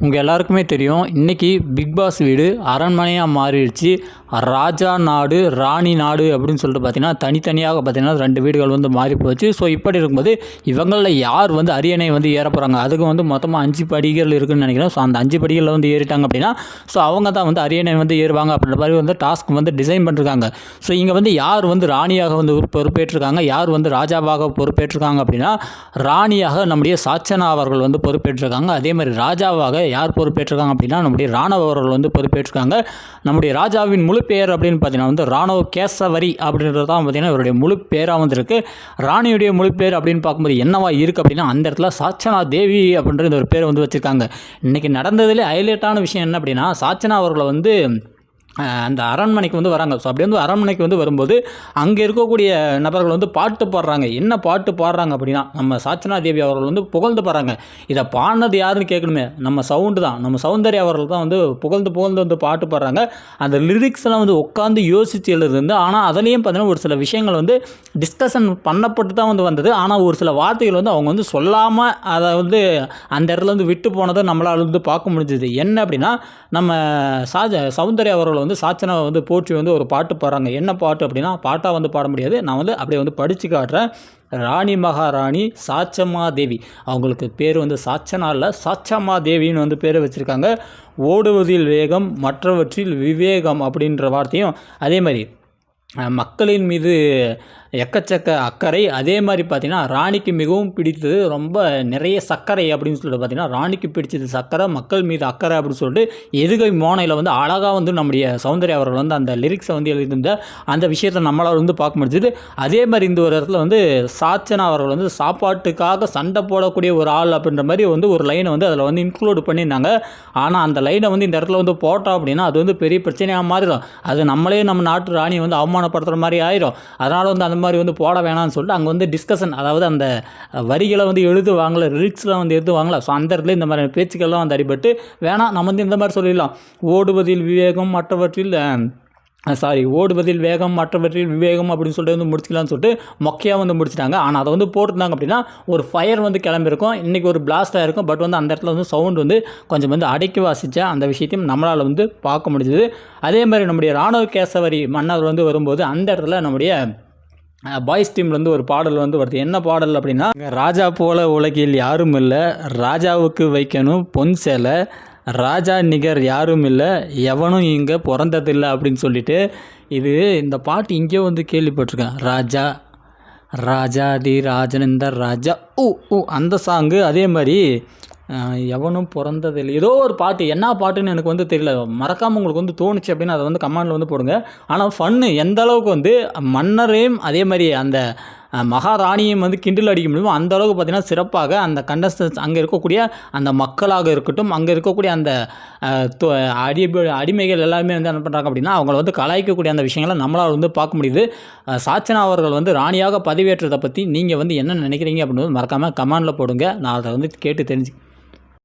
உங்கள் எல்லாருக்குமே தெரியும். இன்றைக்கி பிக் பாஸ் வீடு அரண்மனையாக மாறிடுச்சு. ராஜா நாடு ராணி நாடு அப்படின்னு சொல்லிட்டு பார்த்தீங்கன்னா தனித்தனியாக பார்த்தீங்கன்னா ரெண்டு வீடுகள் வந்து மாறி போச்சு ஸோ இப்படி இருக்கும்போது இவங்களில் யார் வந்து அரியணை வந்து ஏற போகிறாங்க அதுக்கு வந்து மொத்தமாக அஞ்சு படிகள் இருக்குதுன்னு நினைக்கிறேன். ஸோ அந்த அஞ்சு படிகளில் வந்து ஏறிட்டாங்க அப்படின்னா ஸோ அவங்க தான் வந்து அரியணை வந்து ஏறுவாங்க அப்படின்ற மாதிரி வந்து டாஸ்க் வந்து டிசைன் பண்ணிருக்காங்க. ஸோ இங்கே வந்து யார் வந்து ராணியாக வந்து பொறுப்பேற்றிருக்காங்க? யார் வந்து ராஜாவாக பொறுப்பேற்றிருக்காங்க அப்படின்னா ராணியாக நம்முடைய சாச்சனா அவர்கள் வந்து பொறுப்பேற்றிருக்காங்க. அதே மாதிரி ராஜாவாக யார் பொறுப்பேற்றிருக்காங்க அப்படின்னா நம்முடைய ராணவ அவர்கள் வந்து பொறுப்பேற்றிருக்காங்க. நம்முடைய ராஜாவின் முழு பேர் அப்படின்னு பார்த்தீங்கன்னா வந்து ராணுவ கேசவரி அப்படின்றது தான் பார்த்தீங்கன்னா இவருடைய முழு பேராக வந்திருக்கு. ராணியுடைய முழு பேர் அப்படின்னு பார்க்கும்போது என்னவா இருக்குது அப்படின்னா அந்த இடத்துல சாச்சனா தேவி அப்படின்ற ஒரு பேர் வந்து வச்சுருக்காங்க. இன்றைக்கி நடந்ததுலேயே ஹைலைட்டான விஷயம் என்ன அப்படின்னா சாச்சனா அவர்களை வந்து அந்த அரண்மனைக்கு வந்து வராங்க. ஸோ அப்படி வந்து அரண்மனைக்கு வந்து வரும்போது அங்கே இருக்கக்கூடிய நபர்கள் வந்து பாட்டு பாடுறாங்க. என்ன பாட்டு பாடுறாங்க அப்படின்னா நம்ம சாச்சனா தேவி அவர்கள் வந்து புகழ்ந்து பாடுறாங்க. இதை பாடினது யாருன்னு கேட்கணுமே. நம்ம சவுண்டு தான். நம்ம சௌந்தர்யா அவர்கள் தான் வந்து புகழ்ந்து புகழ்ந்து வந்து பாட்டு பாடுறாங்க. அந்த லிரிக்ஸ்லாம் வந்து உட்காந்து யோசித்து எழுதுந்து ஆனால் அதுலேயும் பார்த்தீங்கன்னா ஒரு சில விஷயங்கள் வந்து டிஸ்கஷன் பண்ணப்பட்டு தான் வந்து வந்தது. ஆனால் ஒரு சில வார்த்தைகள் வந்து அவங்க வந்து சொல்லாமல் அதை வந்து அந்த இடத்துல வந்து விட்டு போனதை நம்மளால் வந்து பார்க்க முடிஞ்சது. என்ன அப்படின்னா நம்ம சாஜ சௌந்தர்யா அவர்கள் வந்து சாச்சனை வந்து போற்றி வந்து ஒரு பாட்டு பாடுறாங்க. என்ன பாட்டு அப்படின்னா பாட்டாக வந்து பாட முடியாது. நான் வந்து அப்படியே வந்து படித்து காட்டுறேன். ராணி மகாராணி சாச்சம்மா தேவி அவங்களுக்கு பேர் வந்து சாச்சனா இல்லை சாச்சம்மா தேவின்னு வந்து பேர் வச்சுருக்காங்க. ஓடுவதில் வேகம் மற்றவற்றில் விவேகம் அப்படின்ற வார்த்தையும் அதே மாதிரி மக்களின் மீது எக்கச்சக்க அக்கறை. அதே மாதிரி பார்த்திங்கன்னா ராணிக்கு மிகவும் பிடித்தது ரொம்ப நிறைய சர்க்கரை அப்படின்னு சொல்லிட்டு பார்த்திங்கன்னா ராணிக்கு பிடிச்சது சர்க்கரை மக்கள் மீது அக்கறை அப்படின்னு சொல்லிட்டு எதுகை மோனையில் வந்து அழகாக வந்து நம்முடைய சௌந்தர்யா அவர்கள் வந்து அந்த லிரிக்ஸை வந்து எழுதியிருந்த அந்த விஷயத்தை நம்மளால் வந்து பார்க்க முடிஞ்சது. அதே மாதிரி இந்த ஒரு இடத்துல வந்து சாச்சனா அவர்கள் வந்து சாப்பாட்டுக்காக சண்டை போடக்கூடிய ஒரு ஆள் அப்படின்ற மாதிரி வந்து ஒரு லைனை வந்து அதில் வந்து இன்க்ளூட் பண்ணியிருந்தாங்க. ஆனால் அந்த லைனை வந்து இந்த இடத்துல வந்து போட்டோம் அப்படின்னா அது வந்து பெரிய பிரச்சனையாக மாறிடும். அது நம்மளே நம்ம நாட்டு ராணியை வந்து அவமானப்படுத்துகிற மாதிரி ஆயிரும். அதனால் வந்து அந்த மாதிரி வந்து போட வேணாம்னு சொல்லிட்டு அங்கே வந்து டிஸ்கஷன் அதாவது அந்த வரிகளை வந்து எழுதுவாங்களே லிரிக்ஸ்லாம் வந்து எழுதுவாங்களா ஸோ அந்த இடத்துல இந்த மாதிரி பேச்சுக்கள்லாம் வந்து அடிபட்டு வேணாம் நம்ம வந்து இந்த மாதிரி சொல்லிடலாம். ஓடுவதில் விவேகம் மற்றவற்றில் சாரி ஓடுவதில் வேகம் மற்றவற்றில் விவேகம் அப்படின்னு சொல்லிட்டு வந்து முடிச்சிக்கலாம்னு சொல்லிட்டு மொக்கையாக வந்து முடிச்சிட்டாங்க. ஆனால் அதை வந்து போட்டிருந்தாங்க அப்படின்னா ஒரு ஃபயர் வந்து கிளம்பியிருக்கும். இன்றைக்கி ஒரு பிளாஸ்ட் ஆகிருக்கும் பட் வந்து அந்த இடத்துல வந்து சவுண்ட் வந்து கொஞ்சம் வந்து அடக்கி வாசித்த அந்த விஷயத்தையும் நம்மளால் வந்து பார்க்க முடிஞ்சது. அதே மாதிரி நம்முடைய ராணுவ கேசவரி மன்னர் வந்து வரும்போது அந்த இடத்துல நம்முடைய பாய்ஸ் டீம்லேருந்து ஒரு பாடல் வந்து வருது. என்ன பாடல் அப்படின்னா ராஜா போல உலகில் யாரும் இல்லை ராஜாவுக்கு வைக்கணும் பொன் சேலை ராஜா நிகர் யாரும் இல்லை எவனும் இங்கே பிறந்ததில்லை அப்படின்னு சொல்லிட்டு இது இந்த பாட்டு இங்கே வந்து கேள்விப்பட்டிருக்கேன். ராஜா ராஜாதி ராஜனந்தர் ராஜா ஓ ஓ அந்த சாங்கு அதே மாதிரி எவனும் பிறந்தது இல்லை ஏதோ ஒரு பாட்டு என்ன பாட்டுன்னு எனக்கு வந்து தெரியல. மறக்காமல் உங்களுக்கு வந்து தோணுச்சு அப்படின்னு அதை வந்து கமெண்டில் வந்து போடுங்க. ஆனால் ஃபன்னு எந்த அளவுக்கு வந்து மன்னரையும் அதே மாதிரி அந்த மகாராணியும் வந்து கிண்டில் அடிக்க முடியுமோ அந்த அளவுக்கு பார்த்தீங்கன்னா சிறப்பாக அந்த கண்டஸ்டன்ஸ் அங்கே இருக்கக்கூடிய அந்த மக்களாக இருக்கட்டும் அங்கே இருக்கக்கூடிய அந்த அடி அடிமைகள் எல்லாருமே வந்து என்ன பண்ணுறாங்க அப்படின்னா அவங்கள வந்து கலாய்க்கக்கூடிய அந்த விஷயங்களை நம்மளால் வந்து பார்க்க முடியுது. சாச்சனா அவர்கள் வந்து ராணியாக பதிவேற்றதை பற்றி நீங்கள் வந்து என்ன நினைக்கிறீங்க அப்படின்னு மறக்காமல் கமெண்டில் போடுங்க. நான் அதை வந்து கேட்டு தெரிஞ்சு